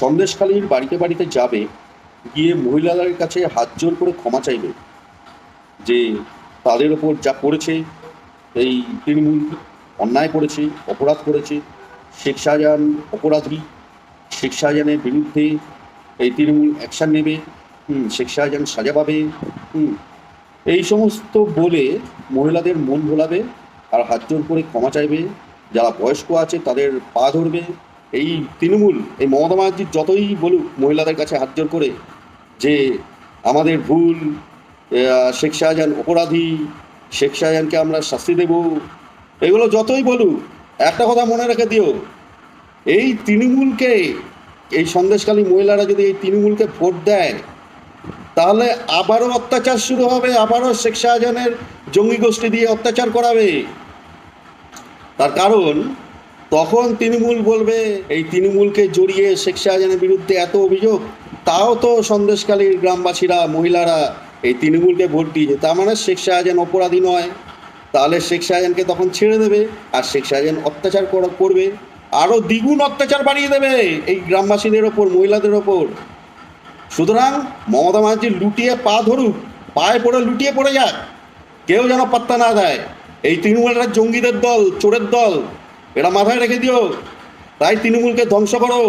সন্দেশখালীর বাড়িতে বাড়িতে যাবে, গিয়ে মহিলাদের কাছে হাত জোর করে ক্ষমা চাইবে যে তাদের ওপর যা করেছে এই তৃণমূল অন্যায় করেছে, অপরাধ করেছে, শেখ শাহজাহান অপরাধী, শেখ শাহজাহানের বিরুদ্ধে এই তৃণমূল অ্যাকশান নেবে শেখ শাহজাহান সাজা পাবে এই সমস্ত বলে মহিলাদের মন ভোলাবে আর হাত জোর করে ক্ষমা চাইবে, যারা বয়স্ক আছে তাদের পা ধরবে এই তৃণমূল, এই মমতা ব্যানার্জি যতই বলুক মহিলাদের কাছে হাত জোর করে যে আমাদের ভুল শেখ শাহজাহান অপরাধী, শেখ শাহজাহানকে আমরা শাস্তি দেব, এগুলো যতই বলুক, একটা কথা মনে রেখে দিও, এই তৃণমূলকে, এই সন্দেশকালী মহিলারা যদি এই তৃণমূলকে ভোট দেয়, তাহলে আবারও অত্যাচার শুরু হবে, আবারও শেখ শাহজাহানের জঙ্গি গোষ্ঠী দিয়ে অত্যাচার করাবে। তার কারণ তখন তৃণমূল বলবে, এই তৃণমূলকে জড়িয়ে শেখ শাহজাহানের বিরুদ্ধে এত অভিযোগ, তাও তো সন্দেশকালীর গ্রামবাসীরা, মহিলারা এই তৃণমূলকে ভোট দিয়েছে। তার মানে শেখ শাহজাহান অপরাধী নয়। তাহলে শেখ শাহজাহানকে তখন ছেড়ে দেবে আর শেখ শাহজাহান অত্যাচার করা- করবে। আরও দ্বিগুণ অত্যাচার বাড়িয়ে দেবে এই গ্রামবাসীদের ওপর, মহিলাদের ওপর। সুতরাং মমতা ব্যানার্জি লুটিয়ে পা ধরুক, পায়ে পড়ে লুটিয়ে পড়ে যাক। কেউ যেন পাত্তা না দেয়। এই তৃণমূলের জঙ্গিদের দল, চোরের দল এরা মাথায় রেখে দিও। তাই তৃণমূলকে ধ্বংস করো।